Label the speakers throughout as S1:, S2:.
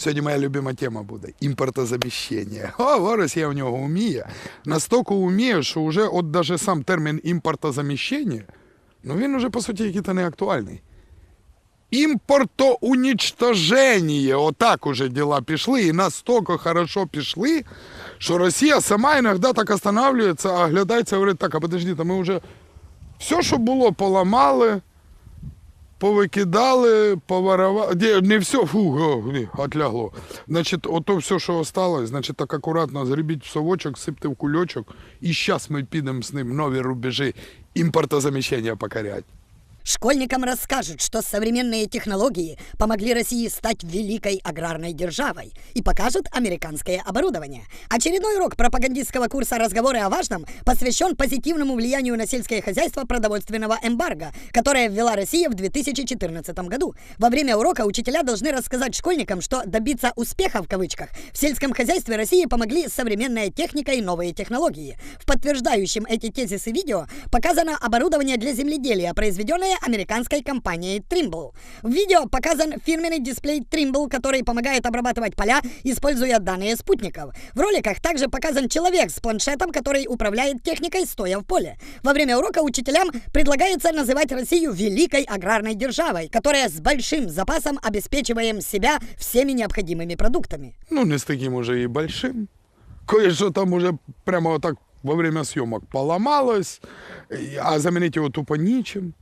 S1: Сьогодні моя любима тема буде імпортозаміщення. Ого, Росія в нього вміє. Настільки вміє, що вже от даже сам термін імпортозаміщення, ну він уже по суті який-то не актуальний. Імпортоунічтоження. Отак уже діла пішли, і настільки хорошо пішли, що Росія сама іноді так останавливається, оглядається і говорить, так, а подожди, ми вже все, що було, поламали, повикидали, поворовали. Ні, Не все, фу, отлягло. Значить, ото все, що осталось, значить, так акуратно згребіть в совочок, сипте в кульочок, і зараз ми підемо з ним нові рубежі імпортозаміщення покорять.
S2: Школьникам расскажут, что современные технологии помогли России стать великой аграрной державой и покажут американское оборудование. Очередной урок пропагандистского курса «Разговоры о важном» посвящен позитивному влиянию на сельское хозяйство продовольственного эмбарго, которое ввела Россия в 2014 году. Во время урока учителя должны рассказать школьникам, что добиться успеха в кавычках в сельском хозяйстве России помогли современная техника и новые технологии. В подтверждающем эти тезисы видео показано оборудование для земледелия, произведенное американской компанией Trimble. В видео показан фирменный дисплей Trimble, который помогает обрабатывать поля, используя данные спутников. В роликах также показан человек с планшетом, который управляет техникой, стоя в поле. Во время урока учителям предлагается называть Россию великой аграрной державой, которая с большим запасом обеспечиваем себя всеми необходимыми продуктами.
S1: Ну, не з таким уже і большим. Кое-що там уже прямо так во время съемок поламалось, і- а замінити його тупо нічим.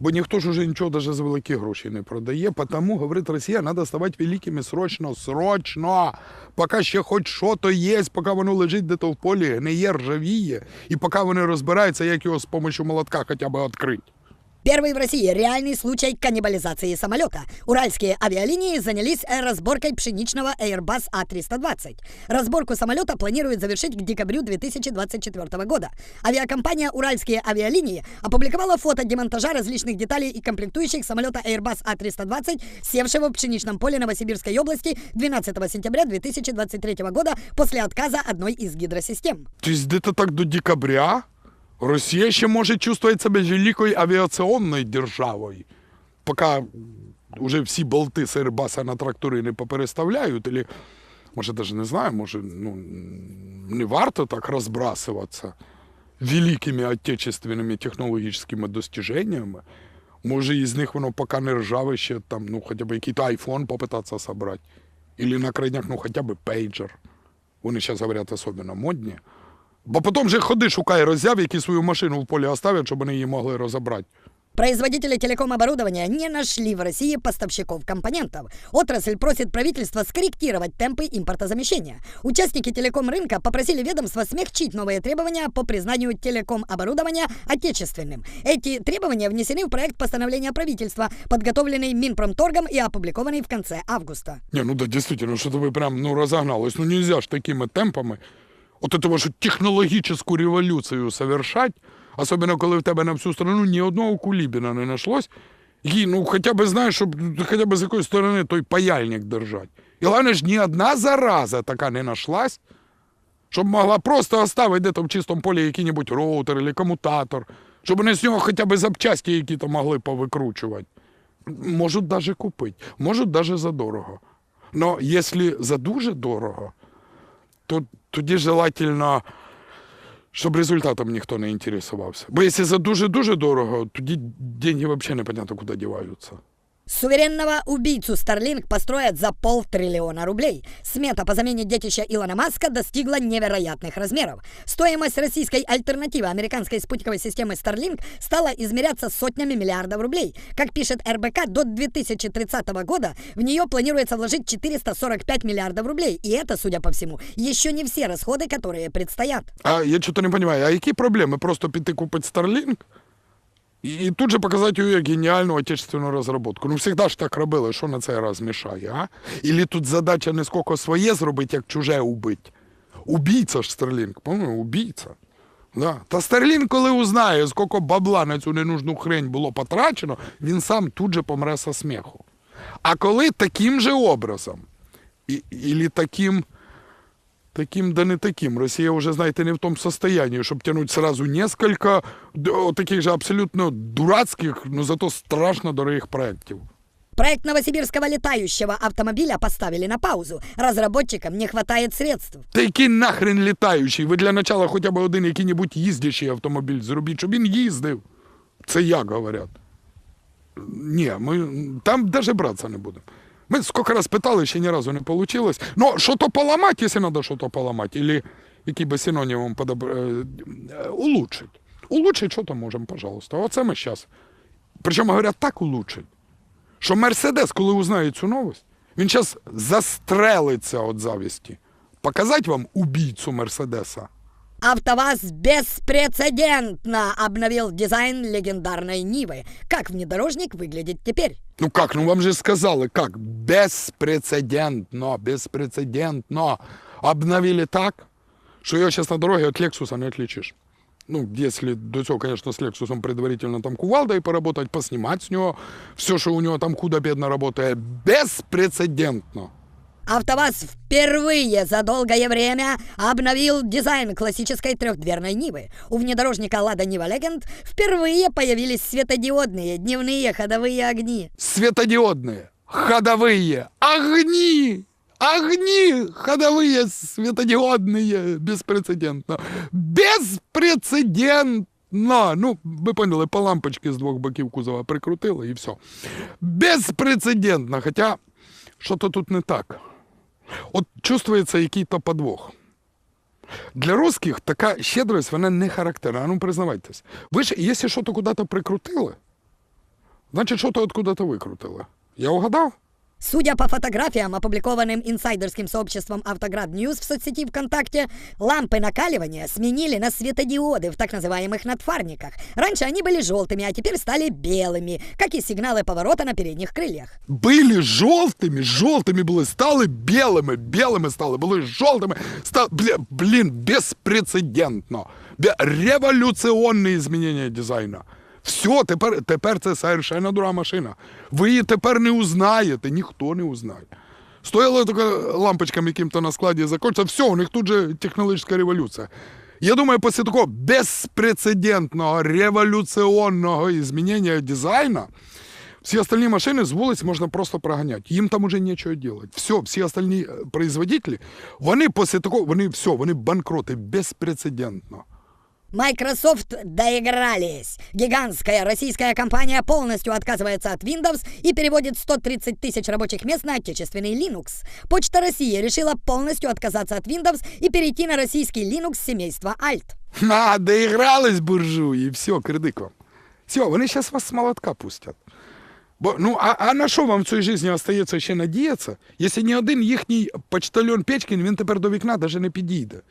S1: Бо ніхто ж уже нічого даже за великі гроші не продає. Тому, говорить Росія, треба ставати великими срочно, срочно. Поки ще хоч що-то є, поки воно лежить де то в полі, гниє, ржавіє, і поки вони розбираються, як його з допомогою молотка хоча б відкрити.
S2: Первый в России реальный случай каннибализации самолета. Уральские авиалинии занялись э, разборкой пшеничного Airbus A320. Разборку самолета планируют завершить к декабрю 2024 года. Авиакомпания «Уральские авиалинии» опубликовала фото демонтажа различных деталей и комплектующих самолета Airbus A320, севшего в пшеничном поле Новосибирской области 12 сентября 2023 года после отказа одной из гидросистем.
S1: Тобто десь так до декабря Росія ще може чувствувати себе великою авіаційною державою, поки вже всі болти з Airbus на трактори не попереставляють, або, може, навіть не знаю, може, ну, не варто так розбрасуватися великими отечественними технологічними достиженнями. Може, із них воно поки не ржаве ще там, ну, хоча б якийсь айфон попитатися собрати. Или на крайняк, ну, хоча б пейджер. Вони зараз говорять особливо модні. Бо потім же ходи, шукай роззяв, які свою машину в полі оставлять, щоб вони її могли розібрати.
S2: Производители телеком-оборудования не нашли в России поставщиков компонентов. Отрасль просит правительство скорректировать темпы импортозамещения. Участники телеком-рынка попросили ведомство смягчить новые требования по признанию телеком-оборудования отечественным. Эти требования внесены в проект постановления правительства, подготовленный Минпромторгом и опубликованный в конце августа.
S1: Ні, ну да, дійсно, що то ви прям ну, розогнались. Ну нельзя ж такими темпами от этого ж технологічну революцію совершать, особливо коли в тебе на всю страну ні одного кулібіна не знайшлось, який, ну, хоча б знаєш, щоб хоча б з якої сторони той паяльник держать. І головне ж, ні одна зараза така не знайшлась, щоб могла просто оставити десь в чистому полі який-небудь роутер або комутатор, щоб вони з нього хоча б запчасті які-то могли повикручувати. Можуть навіть купити, можуть навіть за дорого. Но якщо за дуже дорого, то тоді желательно, щоб результатом ніхто не інтересувався. Бо якщо за дуже-дуже дорого, тоді деньги взагалі непонятно куди діваються.
S2: Суверенного убийцу Starlink построят за полтриллиона рублей. Смета по замене детища Илона Маска достигла невероятных размеров. Стоимость российской альтернативы американской спутниковой системы Starlink стала измеряться сотнями миллиардов рублей. Как пишет РБК, до 2030 года в нее планируется вложить 445 миллиардов рублей. И это, судя по всему, еще не все расходы, которые предстоят.
S1: А я чого не розумію, а які проблеми? Просто піти купити Starlink І, і тут же показати її як геніальну отечественну розробку. Ну, завжди ж так робили, що на цей раз мішає, а? Ілі тут задача не скільки своє зробити, як чуже убити. Убійця ж Starlink, по-моєму, убійця. Да. Та Starlink, коли узнає, скільки бабла на цю ненужну хрень було потрачено, він сам тут же помре со сміху. А коли таким же образом, і, ілі таким, таким да не таким, Росія вже, знаєте, не в тому состоянии, щоб тянуть сразу несколько таких же абсолютно дурацьких, но зато страшно дорогих проєктів.
S2: Проект новосибирского летающего автомобиля поставили на паузу. Разработчикам не хватает средств.
S1: Та який нахрен літаючий? Ви для начала хоча б один який-небудь їздячий автомобіль зробіть, щоб він їздив. Це як говорять. Ні, ми там навіть братися не будемо. Ми скільки раз питали, ще ні разу не вийшло. Ну, що-то поламати, якщо треба щось поламати, або який би синонім вам подобр... е, е, улучшить. Улучшить, що то можемо, пожалуйста. Оце ми зараз. Причому говорять, так улучшить, що Мерседес, коли узнає цю новость, він зараз застрелиться від завісті. Показати вам убійцю Мерседеса.
S2: АвтоВАЗ беспрецедентно обновил дизайн легендарной Нивы. Как внедорожник выглядит теперь?
S1: Ну как, ну вам же сказали, как? Беспрецедентно, беспрецедентно. Обновили так, что ее сейчас на дороге от Лексуса не отличишь. Ну, если до цього, конечно, с Лексусом предварительно там кувалдой поработать, поснимать с него все, что у него там худо-бедно работает. Беспрецедентно.
S2: АвтоВАЗ впервые за долгое время обновил дизайн классической трехдверной Нивы. У внедорожника Лада Нива Legend впервые появились светодиодные дневные ходовые огни.
S1: Светодиодные, ходовые, огни! Огни ходовые, светодиодные, беспрецедентно. Беспрецедентно! Ну, ви поняли, по лампочці з двох боків кузова прикрутили і все. Безпрецедентно. Хоча, що-то тут не так. От чувствується який-то подвох. Для русских така щедрость, вона не характерна. Ну, признавайтесь. Ви ж, якщо щось куди-то прикрутили, значить, щось откуда-то викрутили. Я угадав?
S2: Судя по фотографиям, опубликованным инсайдерским сообществом Автоград Ньюс в соцсети ВКонтакте, лампы накаливания сменили на светодиоды в так называемых надфарниках. Раньше они были желтыми, а теперь стали белыми, как и сигналы поворота на передних крыльях.
S1: Были жовтими, жовтими були, стали білими, білими стали, були жовтими, стали, бля, блін, безпрецедентно. Бе- Революціонне змінення дизайну. Все, тепер, тепер це совершенно друга машина. Ви її тепер не узнаєте, ніхто не узнає. Стояла така лампочками яким-то на складі закончиться, все, у них тут же технологічна революція. Я думаю, після такого безпрецедентного революційного змінення дизайну всі остальні машини з вулиць можна просто проганяти. Їм там уже нічого робити. Все, всі остальні е, производителі, вони після такого, вони все, вони банкроти безпрецедентно.
S2: Microsoft доигрались. Гигантская российская компания полностью отказывается от Windows и переводит 130 тысяч рабочих мест на отечественный Linux. Почта России решила полностью отказаться от Windows и перейти на российский Linux семейства Alt.
S1: На, доігрались буржуї, все, кредит вам. Все, вони зараз вас з молотка пустять. Бо, ну, а, а на що вам в цій житті остається ще надіятися, якщо ні один їхній почтальон Печкін, він тепер до вікна навіть не підійде.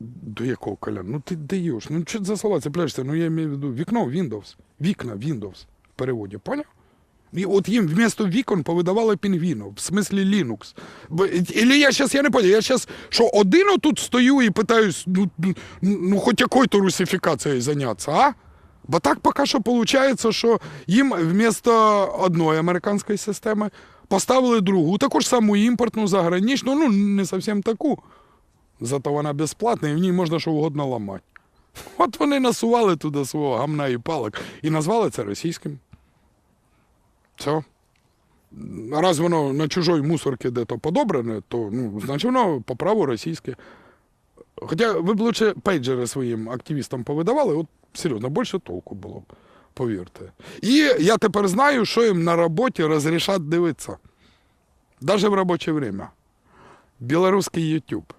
S1: До якого коля? Ну ти даєш. Ну що за слова цепляєшся? Ну я маю в виду вікно Windows. Вікна Windows в переводі, поняв? І от їм вмісто вікон повидавали пінгвінів, в смислі Linux. Ілі я зараз, я не понял, я зараз, що один отут стою і питаюсь, ну, ну, ну хоч якою-то русифікацією зайнятися, а? Бо так поки що виходить, що їм вмісто одної американської системи поставили другу, таку ж саму імпортну, заграничну, ну не зовсім таку. Зато вона безплатна і в ній можна що угодно ламати. От вони насували туди свого гамна і палок і назвали це російським. Все. Раз воно на чужої мусорці де-то подобране, то ну, значить воно по праву російське. Хоча ви б лучше пейджери своїм активістам повидавали, от серйозно, більше толку було б, повірте. І я тепер знаю, що їм на роботі розрішать дивитися. Навіть в робоче время. Білоруський YouTube.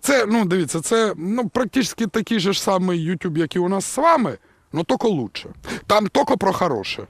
S1: Це, ну, дивіться, це ну, практично такий же ж самий YouTube, як і у нас з вами, але тільки лучше. Там тільки про хороше.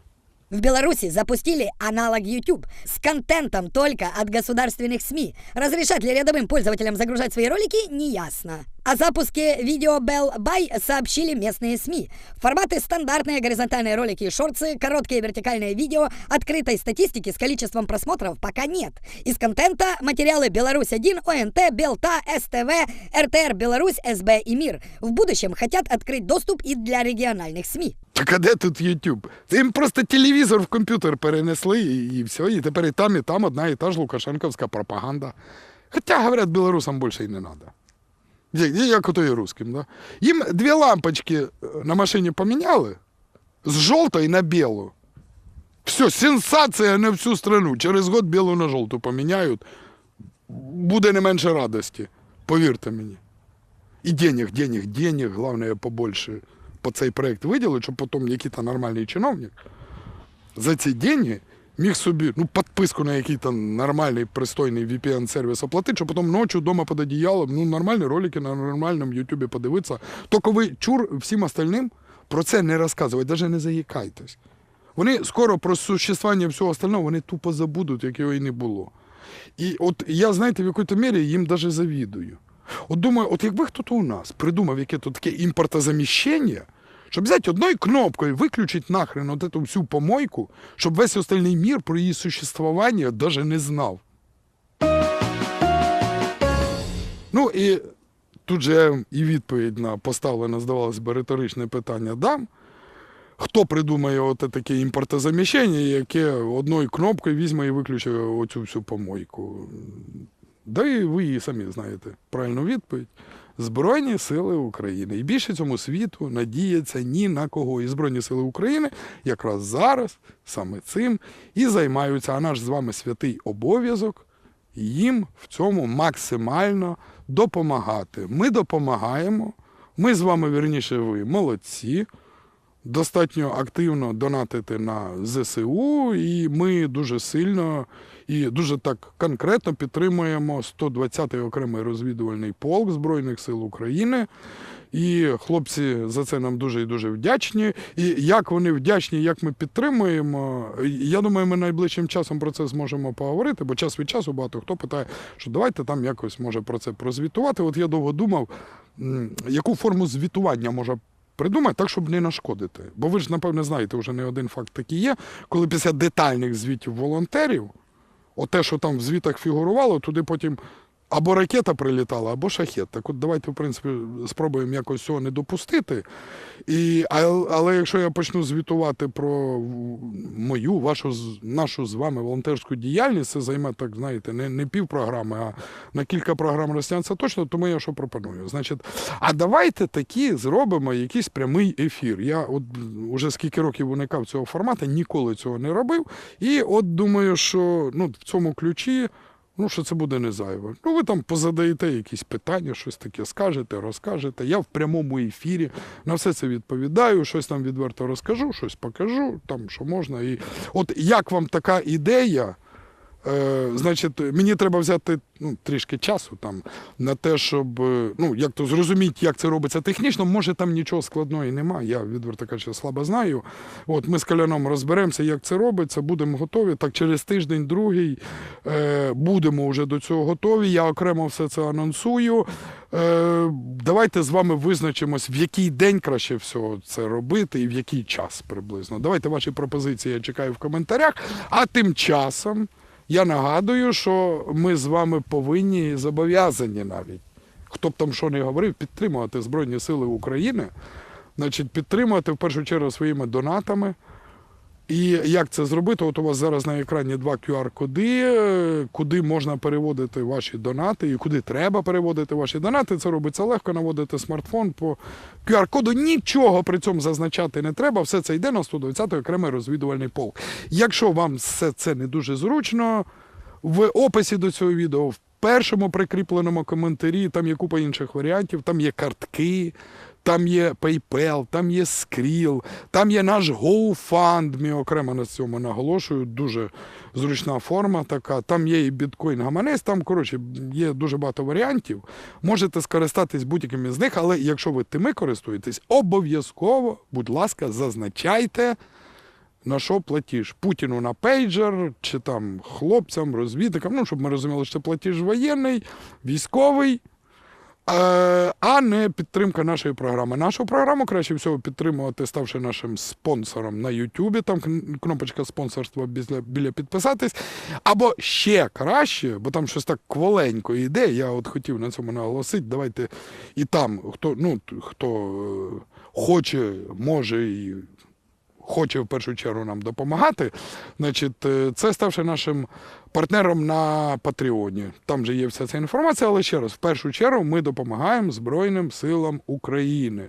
S2: В Беларуси запустили аналог YouTube с контентом только от государственных СМИ. Разрешат ли рядовым пользователям загружать свои ролики, неясно. О запуске видео Bell Buy сообщили местные СМИ. Форматы стандартные горизонтальные ролики и шорты, короткие вертикальные видео, открытой статистики с количеством просмотров пока нет. Из контента материалы Беларусь-1, ОНТ, Белта, СТВ, РТР Беларусь, СБ и МИР. В будущем хотят открыть доступ и для региональных СМИ.
S1: Так а де тут YouTube? Їм просто телевізор в комп'ютер перенесли і, і все. І тепер і там, і там одна і та ж лукашенковська пропаганда. Хоча, говорять, білорусам більше і не треба. Як, ото і русським, да? Їм дві лампочки е, на машині поміняли з жовтої на білу. Все, сенсація на всю страну. Через год білу на жовту поміняють. Буде не менше радості. Повірте мені. І денег, денег, денег, головне побольше по цей проект виділити, щоб потім який-то нормальний чиновник за ці деньги міг собі ну, підписку на який-то нормальний пристойний VPN-сервіс оплатити, щоб потім ночі вдома під одіялом, ну, нормальні ролики на нормальному Ютубі подивитися. Тільки ви чур всім остальним про це не розказуйте, навіть не заїкайтесь. Вони скоро про существування всього остального вони тупо забудуть, як його і не було. І от я, знаєте, в якій-то мірі їм навіть завідую. От думаю, от якби хтось у нас придумав яке то таке імпортозаміщення, щоб взяти одною кнопкою виключити нахрен от эту всю помойку, щоб весь остальний мір про її существування навіть не знав. Ну і тут же і відповідь на поставлене, здавалось би, риторичне питання дам. Хто придумає от таке імпортозаміщення, яке одною кнопкою візьме і виключить оцю всю помойку? Да і ви її самі знаєте правильну відповідь. Збройні сили України. І більше цьому світу надіється ні на кого. І Збройні сили України якраз зараз саме цим і займаються. А наш з вами святий обов'язок їм в цьому максимально допомагати. Ми допомагаємо. Ми з вами, вірніше, ви молодці. Достатньо активно донатити на ЗСУ, і ми дуже сильно і дуже так конкретно підтримуємо 120-й окремий розвідувальний полк Збройних сил України. І хлопці за це нам дуже і дуже вдячні. І як вони вдячні, як ми підтримуємо. Я думаю, ми найближчим часом про це зможемо поговорити, бо час від часу багато хто питає, що давайте там якось може про це прозвітувати. От я довго думав, яку форму звітування може придумати так, щоб не нашкодити. Бо ви ж, напевне, знаєте, вже не один факт такий є, коли після детальних звітів волонтерів, оте, що там в звітах фігурувало, туди потім або ракета прилітала, або шахет. Так от давайте, в принципі, спробуємо якось цього не допустити. І, але якщо я почну звітувати про мою, вашу, нашу з вами волонтерську діяльність, це займе, так знаєте, не, не пів програми, а на кілька програм розтягнеться точно, тому я що пропоную. Значить, а давайте такі зробимо якийсь прямий ефір. Я от уже скільки років уникав цього формату, ніколи цього не робив. І от думаю, що ну, в цьому ключі. Ну, що це буде не зайве. Ну, ви там позадаєте якісь питання, щось таке скажете, розкажете. Я в прямому ефірі на все це відповідаю, щось там відверто розкажу, щось покажу, там що можна. І от як вам така ідея? Е, значить, мені треба взяти ну, трішки часу там на те, щоб е, ну, як то зрозуміти, як це робиться технічно. Може, там нічого складного і немає. Я відверто кажучи, слабо знаю. От ми з Каляном розберемося, як це робиться, будемо готові. Так через тиждень, другий е, будемо вже до цього готові. Я окремо все це анонсую. Е, давайте з вами визначимось, в який день краще всього це робити і в який час приблизно. Давайте ваші пропозиції я чекаю в коментарях. А тим часом. Я нагадую, що ми з вами повинні зобов'язані навіть, хто б там що не говорив, підтримувати Збройні Сили України, значить, підтримувати в першу чергу своїми донатами. І як це зробити? От у вас зараз на екрані два QR-коди, е, куди можна переводити ваші донати і куди треба переводити ваші донати. Це робиться легко, наводити смартфон по QR-коду. Нічого при цьому зазначати не треба. Все це йде на 120-й окремий розвідувальний полк. Якщо вам все це не дуже зручно, в описі до цього відео, в першому прикріпленому коментарі, там є купа інших варіантів, там є картки, там є PayPal, там є Skrill, там є наш GoFundMe, окремо на цьому наголошую, дуже зручна форма така. Там є і біткоін гаманець, там, коротше, є дуже багато варіантів. Можете скористатись будь-яким із них, але якщо ви тими користуєтесь, обов'язково, будь ласка, зазначайте. На що платіж? Путіну на пейджер, чи там хлопцям, розвідникам, ну, щоб ми розуміли, що це платіж воєнний, військовий, а не підтримка нашої програми. Нашу програму краще всього підтримувати, ставши нашим спонсором на Ютубі. Там кнопочка спонсорства біля, біля підписатись. Або ще краще, бо там щось так кволенько йде. Я от хотів на цьому наголосити. Давайте і там, хто, ну, хто е, хоче, може і хоче в першу чергу нам допомагати, значить, е, це ставши нашим партнером на Патреоні. Там же є вся ця інформація, але ще раз, в першу чергу ми допомагаємо Збройним силам України.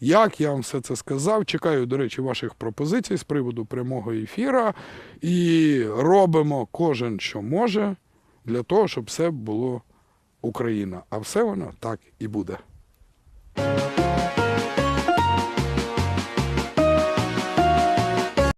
S1: Як я вам все це сказав? Чекаю, до речі, ваших пропозицій з приводу прямого ефіра. І робимо кожен, що може, для того, щоб все було Україна. А все воно так і буде.